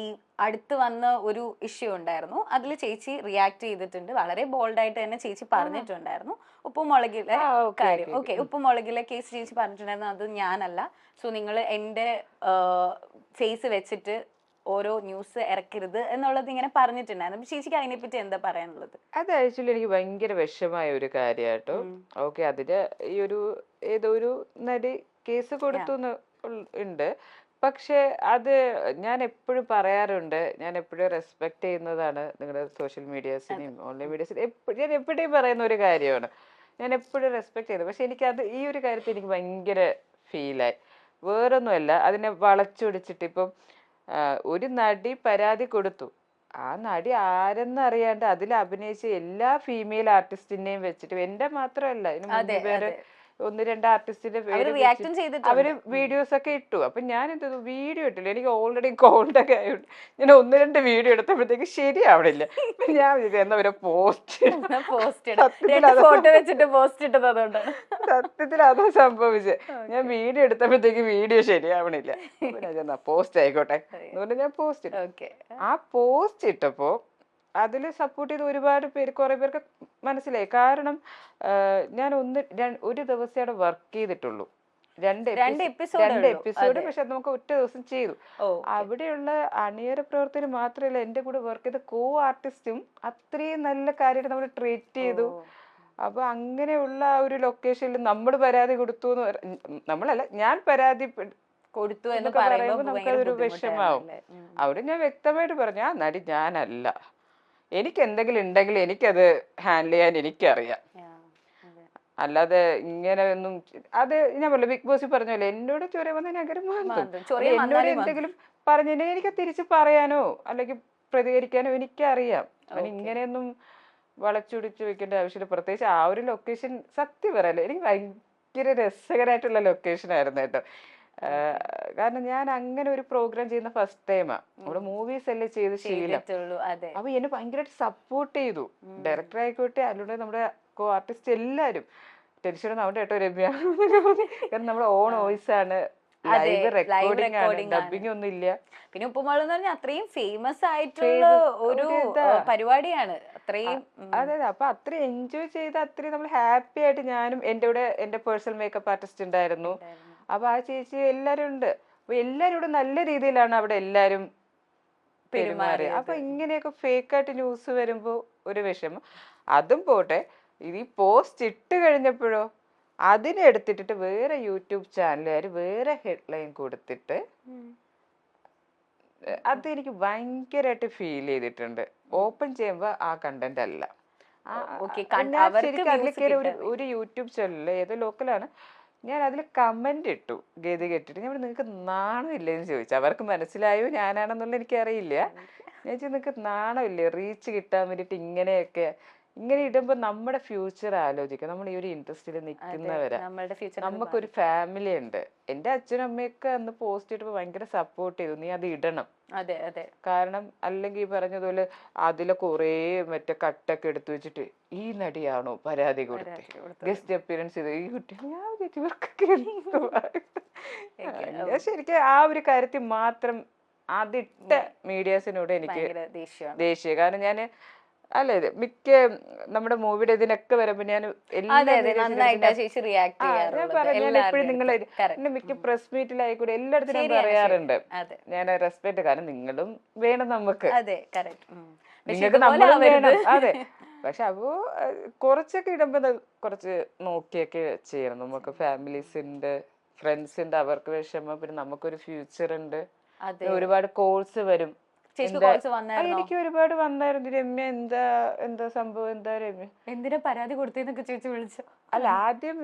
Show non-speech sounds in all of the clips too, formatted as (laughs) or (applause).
ഈ അടുത്ത് വന്ന ഒരു ഇഷ്യൂ ഉണ്ടായിരുന്നു. അതിൽ ചേച്ചി റിയാക്ട് ചെയ്തിട്ടുണ്ട്. വളരെ ബോൾഡായിട്ട് തന്നെ ചേച്ചി പറഞ്ഞിട്ടുണ്ടായിരുന്നു. ഉപ്പുമുളകിലെ കാര്യം. ഓക്കെ. ഉപ്പുമുളകിലെ കേസ് ചേച്ചി പറഞ്ഞിട്ടുണ്ടായിരുന്നു. അത് ഞാനല്ല. സോ നിങ്ങൾ എന്റെ ഫേസ് വെച്ചിട്ട് ഓരോ ന്യൂസ് ഇറക്കരുത് എന്നുള്ളത് ഇങ്ങനെ പറഞ്ഞിട്ടുണ്ടായിരുന്നു. ചേച്ചിക്ക് അതിനെപ്പറ്റി എന്താ പറയാനുള്ളത്? അത് ആക്ച്വലി എനിക്ക് ഭയങ്കര വിഷമായ ഒരു കാര്യമായിട്ടോ. ഓക്കെ അതിന് ഈ ഒരു ഏതോ ഒരു നടി കേസ് കൊടുത്തു ഉണ്ട്. പക്ഷെ അത് ഞാൻ എപ്പോഴും പറയാറുണ്ട്. ഞാൻ എപ്പോഴും റെസ്പെക്ട് ചെയ്യുന്നതാണ് നിങ്ങളുടെ സോഷ്യൽ മീഡിയാസിനെയും ഓൺലൈൻ മീഡിയാസിനെയും എപ്പോഴും ഞാൻ എപ്പോഴും പറയുന്ന ഒരു കാര്യമാണ്. ഞാൻ എപ്പോഴും റെസ്പെക്ട് ചെയ്യുന്നത്. പക്ഷെ എനിക്കത് ഈ ഒരു കാര്യത്തിൽ എനിക്ക് ഭയങ്കര ഫീലായി വേറൊന്നുമല്ല അതിനെ വളച്ചൊടിച്ചിട്ട് ഇപ്പം ഒരു നടി പരാതി കൊടുത്തു. ആ നടി ആരെന്നറിയാണ്ട് അതിൽ അഭിനയിച്ച എല്ലാ ഫീമെയിൽ ആർട്ടിസ്റ്റിനെയും വെച്ചിട്ട് എന്റെ മാത്രമല്ല ഇതിന് മുമ്പ് അതെ. ഒന്ന് രണ്ട് ആർട്ടിസ്റ്റിന്റെ അവർ വീഡിയോസ് ഒക്കെ ഇട്ടു. അപ്പൊ ഞാൻ എന്ത് വീഡിയോ ഇട്ടില്ല. എനിക്ക് ഓൾറെഡി കോൾഡ് ഒക്കെ ആയതുകൊണ്ട് ഞാൻ ഒന്ന് രണ്ട് വീഡിയോ എടുത്തപ്പോഴത്തേക്ക് ശരിയാവണില്ല. ഞാൻ എന്നവരെ എന്നാ ഒരു പോസ്റ്റ് പോസ്റ്റ് സത്യത്തിൽ അതാ ഫോട്ടോ വെച്ചിട്ട് പോസ്റ്റ് ഇട്ടത് സത്യത്തിൽ അതാ സംഭവിച്ചത് ഞാൻ വീഡിയോ എടുത്തപ്പോഴത്തേക്ക് വീഡിയോ ശരിയാവണില്ല. പോസ്റ്റ് ആയിക്കോട്ടെ. അതുകൊണ്ട് ഞാൻ പോസ്റ്റ് ഇട്ടു. ആ പോസ്റ്റ് ഇട്ടപ്പോ അതിൽ സപ്പോർട്ട് ചെയ്ത് ഒരുപാട് പേര് കുറേ പേർക്ക് മനസ്സിലായി കാരണം ഞാൻ ഒന്ന് ഒരു ദിവസം അവിടെ വർക്ക് ചെയ്തിട്ടുള്ളൂ രണ്ട് രണ്ട്. എപ്പിസോഡ്. പക്ഷെ അത് നമുക്ക് ഒറ്റ ദിവസം ചെയ്തു അവിടെയുള്ള അണിയറ പ്രവർത്തകർ മാത്രമല്ല എന്റെ കൂടെ വർക്ക് ചെയ്ത കോ ആർട്ടിസ്റ്റും അത്രയും നല്ല കാര്യമായിട്ട് നമ്മൾ ട്രീറ്റ് ചെയ്തു. അപ്പൊ അങ്ങനെയുള്ള ആ ഒരു ലൊക്കേഷനിൽ നമ്മൾ പരാതി കൊടുത്തു എന്ന് നമ്മളല്ല ഞാൻ പരാതി കൊടുത്തു എന്ന് പറയുമ്പോൾ നമുക്കതൊരു വിഷമാവും. അവിടെ ഞാൻ വ്യക്തമായിട്ട് പറഞ്ഞു ആ നടി ഞാനല്ല എനിക്ക് എന്തെങ്കിലും ഉണ്ടെങ്കിൽ എനിക്കത് ഹാൻഡിൽ ചെയ്യാൻ എനിക്കറിയാം. അല്ലാതെ ഇങ്ങനെ ഒന്നും അത് ഞാൻ പറഞ്ഞു ബിഗ് ബോസ് പറഞ്ഞല്ലോ എന്നോട് ചൊറിയ വന്ന നഗരം എന്നോട് എന്തെങ്കിലും പറഞ്ഞിട്ടുണ്ടെങ്കിൽ എനിക്ക് തിരിച്ചു പറയാനോ അല്ലെങ്കിൽ പ്രതികരിക്കാനോ എനിക്കറിയാം. അവൻ ഇങ്ങനെയൊന്നും വളച്ചൊടിച്ച് വെക്കേണ്ട ആവശ്യമില്ല. പ്രത്യേകിച്ച് ആ ഒരു ലൊക്കേഷൻ സത്യം പറയല്ലേ എനിക്ക് ഭയങ്കര രസകരമായിട്ടുള്ള ലൊക്കേഷൻ ആയിരുന്നു കേട്ടോ. കാരണം ഞാൻ അങ്ങനെ ഒരു പ്രോഗ്രാം ചെയ്യുന്ന ഫസ്റ്റ് ടൈമാ നമ്മുടെ മൂവീസ് അല്ലേ ചെയ്ത് ശീലം. അപ്പൊ എന്നെ ഭയങ്കരമായിട്ട് സപ്പോർട്ട് ചെയ്തു. ഡയറക്ടർ ആയിക്കോട്ടെ അതിലൂടെ നമ്മുടെ കോ ആർട്ടിസ്റ്റ് എല്ലാരും ടെൻഷൻ നമ്മുടെ കേട്ടോ രമ്യ. കാരണം നമ്മുടെ ഓൺ വോയിസ് ആണ്. ഒന്നും പിന്നെ ഉപ്പുമാൾ എന്ന് പറഞ്ഞാൽ അത്രയും ഫേമസ് ആയിട്ടുള്ള ഒരു. പരിപാടിയാണ്. അത്രയും അതെ അതെ. അപ്പൊ അത്രയും എൻജോയ് ചെയ്ത് അത്രയും നമ്മൾ ഹാപ്പി ആയിട്ട് ഞാനും എന്റെ കൂടെ എന്റെ പേഴ്സണൽ മേക്കപ്പ് ആർട്ടിസ്റ്റ് ഉണ്ടായിരുന്നു. അപ്പൊ ആ ചേച്ചി എല്ലാരും ഉണ്ട്. അപ്പൊ എല്ലാരും കൂടെ നല്ല രീതിയിലാണ് അവിടെ എല്ലാരും പെരുമാറി. അപ്പൊ ഇങ്ങനെയൊക്കെ ഫേക്ക് ആയിട്ട് ന്യൂസ് വരുമ്പോ ഒരു വിഷമം. അതും പോട്ടെ. ഇത് ഈ പോസ്റ്റ് ഇട്ട് കഴിഞ്ഞപ്പോഴോ അതിനെ എടുത്തിട്ടിട്ട് വേറെ യൂട്യൂബ് ചാനലുകാർ വേറെ ഹെഡ്ലൈൻ കൊടുത്തിട്ട് അത് എനിക്ക് ഭയങ്കരമായിട്ട് ഫീൽ ചെയ്തിട്ടുണ്ട്. ഓപ്പൺ ചെയ്യുമ്പോ ആ കണ്ടന്റ് അല്ല. ഒരു യൂട്യൂബ് ചാനലിൽ ഏതോ ലോക്കലാണ് ഞാൻ അതിൽ കമന്റ് ഇട്ടു. ഗതി കെട്ടിട്ട്. ഞാൻ നിങ്ങൾക്ക് നാണമില്ലേന്ന് ചോദിച്ചു. അവർക്ക് മനസ്സിലായോ ഞാനാണെന്നുള്ള എനിക്കറിയില്ല. ഞാൻ ചോദിച്ചു നിങ്ങൾക്ക് നാണമില്ലേ? റീച്ച് കിട്ടാൻ വേണ്ടിയിട്ട് ഇങ്ങനെയൊക്കെ ഇങ്ങനെ ഇടുമ്പോൾ നമ്മുടെ ഫ്യൂച്ചർ ആലോചിക്കുക നമ്മൾ ഈ ഒരു ഇൻട്രസ്റ്റിൽ നിൽക്കുന്നവരെ നമുക്കൊരു ഫാമിലി ഉണ്ട്. എന്റെ അച്ഛനും അമ്മയൊക്കെ അന്ന് പോസ്റ്റ് ഇട്ടപ്പോൾ ഭയങ്കര സപ്പോർട്ട് ചെയ്തു. നീ അത് ഇടണം. അതെ അതെ. കാരണം അല്ലെങ്കിൽ ഈ പറഞ്ഞതുപോലെ അതിലെ കുറേ മറ്റേ കട്ടൊക്കെ എടുത്തു വെച്ചിട്ട് ഈ നടിയാണോ പരാതി കൊടുത്തത്. ഗസ്റ്റ് അപ്പിയറൻസ് ചെയ്ത് ഈ കുട്ടി ഞാൻ ഇവർക്കൊക്കെ ശരിക്കും ആ ഒരു കാര്യത്തിൽ മാത്രം അതിട്ട മീഡിയാസിനോട് എനിക്ക് ദേഷ്യം. കാരണം ഞാൻ അല്ല മിക്ക നമ്മുടെ മൂവിയുടെ ഇതിനൊക്കെ വരുമ്പോ ഞാൻ എപ്പോഴും നിങ്ങൾ എന്റെ മിക്ക പ്രസ് മീറ്റിലായിക്കൂടെ എല്ലായിടത്തും ഞാൻ പറയാറുണ്ട്. ഞാൻ റെസ്പെക്ട് കാരണം നിങ്ങളും വേണം നമുക്ക്. നിങ്ങൾക്ക് നമ്മളും വേണം. അതെ. പക്ഷെ അപ്പോ കുറച്ചൊക്കെ ഇടുമ്പോ കുറച്ച് നോക്കിയൊക്കെ ചെയ്യണം നമുക്ക് ഫാമിലീസ് ഉണ്ട് ഫ്രണ്ട്സ് ഉണ്ട് അവർക്ക് വിഷമം പിന്നെ നമുക്കൊരു ഫ്യൂച്ചർ ഉണ്ട് ഒരുപാട് കോഴ്സ് വരും. എനിക്ക് ഒരുപാട് വന്നായിരുന്നു. രമ്യ എന്താ എന്താ സംഭവം എന്താ രമ്യ? എന്തിനാ പരാതി കൊടുത്തേന്നൊക്കെ ചോദിച്ചു വിളിച്ചു? അല്ല ആദ്യം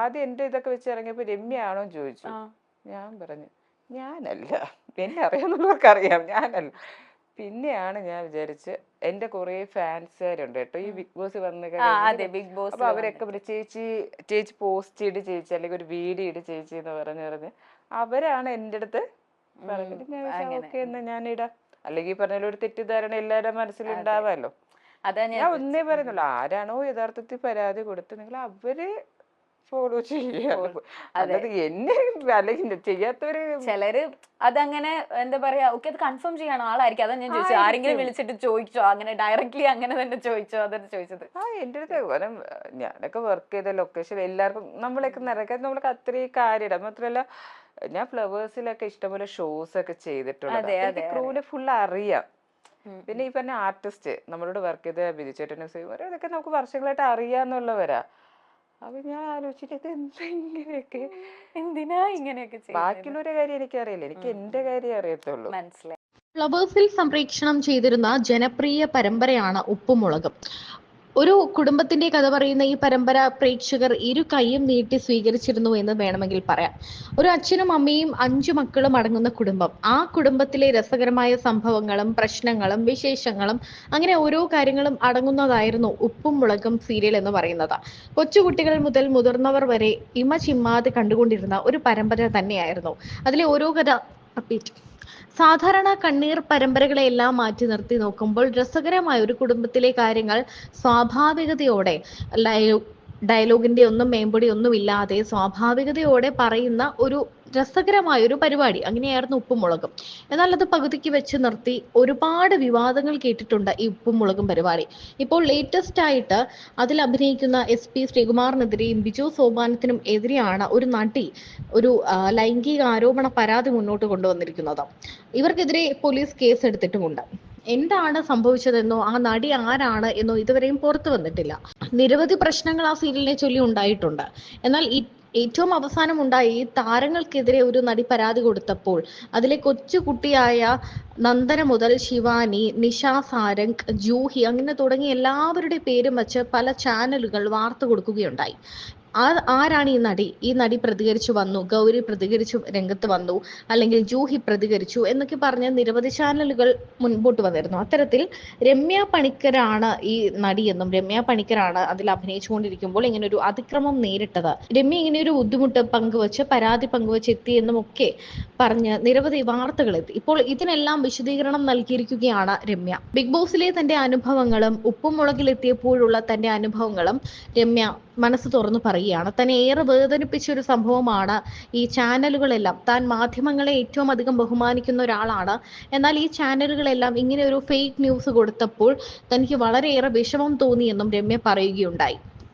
ആദ്യം എന്റെ ഇതൊക്കെ വെച്ച് ഇറങ്ങിയപ്പോ രമ്യ ആണോ ചോദിച്ചു. ഞാൻ പറഞ്ഞു ഞാനല്ല. എന്നെ അറിയാവുന്നവർക്ക് അറിയാം. ഞാനല്ല. പിന്നെയാണ് ഞാൻ വിചാരിച്ച് എന്റെ കുറെ ഫാൻസുകാരുണ്ട് കേട്ടോ. ഈ ബിഗ് ബോസ് വന്ന ബിഗ് ബോസ് അപ്പൊ അവരൊക്കെ ചേച്ചി ചേച്ചി പോസ്റ്റ് ഇട് ചേച്ചി അല്ലെങ്കിൽ ഒരു വീഡിയോ ഇട് ചേച്ചി എന്ന് പറഞ്ഞു പറഞ്ഞ്. അവരാണ് എന്റെ അടുത്ത് പറഞ്ഞിട്ട് ഞാൻ ഓക്കെ എന്ന് ഞാൻ ഇടാം അല്ലെങ്കിൽ പറഞ്ഞ ഒരു തെറ്റിദ്ധാരണ എല്ലാവരുടെ മനസ്സിലുണ്ടാവാമല്ലോ ഞാൻ ഒന്നേ പറയുന്നുള്ളൂ. ആരാണോ യഥാർത്ഥത്തിൽ പരാതി കൊടുത്ത് നിങ്ങൾ അവർ ഫോളോ. അല്ലാതെ എന്നെ (laughs) അല്ലെങ്കിൽ ചെയ്യാത്തവര് ചിലര് അതങ്ങനെ എന്താ പറയാ ഓക്കെ അത് കൺഫേം ചെയ്യണം ആളായിരിക്കും. അതാ ഞാൻ ചോദിച്ചു. ആരെങ്കിലും വിളിച്ചിട്ട് ചോദിച്ചോ? അങ്ങനെ ഡയറക്ട്ലി അങ്ങനെ തന്നെ ചോദിച്ചോ? അതാണ് ചോദിച്ചത്. ആ എന്റെ അടുത്ത് കാരണം ഞാനൊക്കെ വർക്ക് ചെയ്ത ലൊക്കേഷൻ എല്ലാവർക്കും നമ്മളൊക്കെ നിറയ്ക്കാൻ നമ്മൾക്ക് അത്രയും കാര്യമില്ല. മാത്രമല്ല ഞാൻ ഫ്ലവേഴ്സിലൊക്കെ ഇഷ്ടംപോലെ ഷോസ് ഒക്കെ ചെയ്തിട്ടുണ്ട് ക്രൂവിനെ ഫുൾ അറിയാം. പിന്നെ ഈ പറഞ്ഞ ആർട്ടിസ്റ്റ് നമ്മളോട് വർക്ക് ചെയ്ത ബിജുചേട്ടനും സേവരും ഇതൊക്കെ നമുക്ക് വർഷങ്ങളായിട്ട് അറിയാന്നുള്ളവരാ. അപ്പൊ ഞാൻ ആലോചിച്ചിട്ട് ഇത് എന്താ ഇങ്ങനെയൊക്കെ? എന്തിനാ ഇങ്ങനെയൊക്കെ ചെയ്യുന്നത്? ബാക്കിയുള്ളവരുടെ കാര്യം എനിക്കറിയില്ല. എനിക്ക് എന്റെ കാര്യം അറിയത്തുള്ളൂ. മനസ്സിലായി. ഫ്ലവേഴ്സിൽ സംപ്രേക്ഷണം ചെയ്തിരുന്ന ജനപ്രിയ പരമ്പരയാണ് ഉപ്പുമുളകും. ഒരു കുടുംബത്തിന്റെ കഥ പറയുന്ന ഈ പരമ്പര പ്രേക്ഷകർ ഇരു കൈയും നീട്ടി സ്വീകരിച്ചിരുന്നു എന്ന് വേണമെങ്കിൽ പറയാം. ഒരു അച്ഛനും അമ്മയും അഞ്ചു മക്കളും അടങ്ങുന്ന കുടുംബം. ആ കുടുംബത്തിലെ രസകരമായ സംഭവങ്ങളും പ്രശ്നങ്ങളും വിശേഷങ്ങളും അങ്ങനെ ഓരോ കാര്യങ്ങളും അടങ്ങുന്നതായിരുന്നു ഉപ്പും മുളകും സീരിയൽ എന്ന് പറയുന്നത്. കൊച്ചുകുട്ടികൾ മുതൽ മുതിർന്നവർ വരെ ഇമ ചിമ്മാതെ കണ്ടുകൊണ്ടിരുന്ന ഒരു പരമ്പര തന്നെയായിരുന്നു. അതിലെ ഓരോ കഥ റിപ്പീറ്റ് സാധാരണ കണ്ണീർ പരമ്പരകളെല്ലാം മാറ്റി നിർത്തി നോക്കുമ്പോൾ രസകരമായ ഒരു കുടുംബത്തിലെ കാര്യങ്ങൾ സ്വാഭാവികതയോടെ ഡയലോഗിന്റെ ഒന്നും മേമ്പൊടി ഒന്നും ഇല്ലാതെ സ്വാഭാവികതയോടെ പറയുന്ന ഒരു രസകരമായ ഒരു പരിപാടി. അങ്ങനെയായിരുന്നു ഉപ്പും മുളകും എന്നാൽ അത് പകുതിക്ക് വെച്ച് നിർത്തി ഒരുപാട് വിവാദങ്ങൾ കേട്ടിട്ടുണ്ട് ഈ ഉപ്പും മുളകും പരിപാടി. ഇപ്പോൾ ലേറ്റസ്റ്റ് ആയിട്ട് അതിൽ അഭിനയിക്കുന്ന എസ് പി ശ്രീകുമാറിനെതിരെയും ബിജു സോപാനത്തിനും എതിരെയാണ് ഒരു നടി ഒരു ലൈംഗിക ആരോപണ പരാതി മുന്നോട്ട് കൊണ്ടുവന്നിരിക്കുന്നത്. ഇവർക്കെതിരെ പോലീസ് കേസ് എടുത്തിട്ടുമുണ്ട്. എന്താണ് സംഭവിച്ചതെന്നോ ആ നടി ആരാണ് എന്നോ ഇതുവരെയും പുറത്തു വന്നിട്ടില്ല. നിരവധി പ്രശ്നങ്ങൾ ആ സീരിയലിനെ ചൊല്ലി ഉണ്ടായിട്ടുണ്ട്. എന്നാൽ ഏറ്റവും അവസാനം ഉണ്ടായ ഈ താരങ്ങൾക്കെതിരെ ഒരു നടി പരാതി കൊടുത്തപ്പോൾ. അതിലെ കൊച്ചു കുട്ടിയായ നന്ദന മുതൽ ശിവാനി നിഷ സാരംഗ് ജൂഹി അങ്ങനെ തുടങ്ങി എല്ലാവരുടെ പേരും വച്ച് പല ചാനലുകൾ വാർത്ത കൊടുക്കുകയുണ്ടായി. ആ ആരാണ് ഈ നടി? ഈ നടി പ്രതികരിച്ചു വന്നു ഗൗരി പ്രതികരിച്ചു രംഗത്ത് വന്നു അല്ലെങ്കിൽ ജൂഹി പ്രതികരിച്ചു എന്നൊക്കെ പറഞ്ഞ് നിരവധി ചാനലുകൾ മുൻപോട്ട് വന്നിരുന്നു. അത്തരത്തിൽ രമ്യ പണിക്കരാണ് ഈ നടിയെന്നും രമ്യ പണിക്കരാണ് അതിൽ അഭിനയിച്ചുകൊണ്ടിരിക്കുമ്പോൾ ഇങ്ങനെ ഒരു അതിക്രമം നേരിട്ടത്. രമ്യ ഇങ്ങനെ ഒരു ബുദ്ധിമുട്ട് പങ്കുവച്ച് പരാതി പങ്കുവച്ച് എത്തിയെന്നും ഒക്കെ പറഞ്ഞ് നിരവധി വാർത്തകൾ എത്തി. ഇപ്പോൾ ഇതിനെല്ലാം വിശദീകരണം നൽകിയിരിക്കുകയാണ് രമ്യ. ബിഗ് ബോസിലെ തന്റെ അനുഭവങ്ങളും ഉപ്പും മുളകിലെത്തിയപ്പോഴുള്ള തന്റെ അനുഭവങ്ങളും രമ്യ മനസ്സ് തുറന്നു പറയുകയാണ്. തന്നെ ഏറെ വേദനിപ്പിച്ച ഒരു സംഭവമാണ് ഈ ചാനലുകളെല്ലാം. താൻ മാധ്യമങ്ങളെ ഏറ്റവും അധികം ബഹുമാനിക്കുന്ന ഒരാളാണ്. എന്നാൽ ഈ ചാനലുകളെല്ലാം ഇങ്ങനെ ഒരു ഫേക്ക് ന്യൂസ് കൊടുത്തപ്പോൾ തനിക്ക് വളരെയേറെ വിഷമം തോന്നിയെന്നും രമ്യ പറയുകയുണ്ടായി.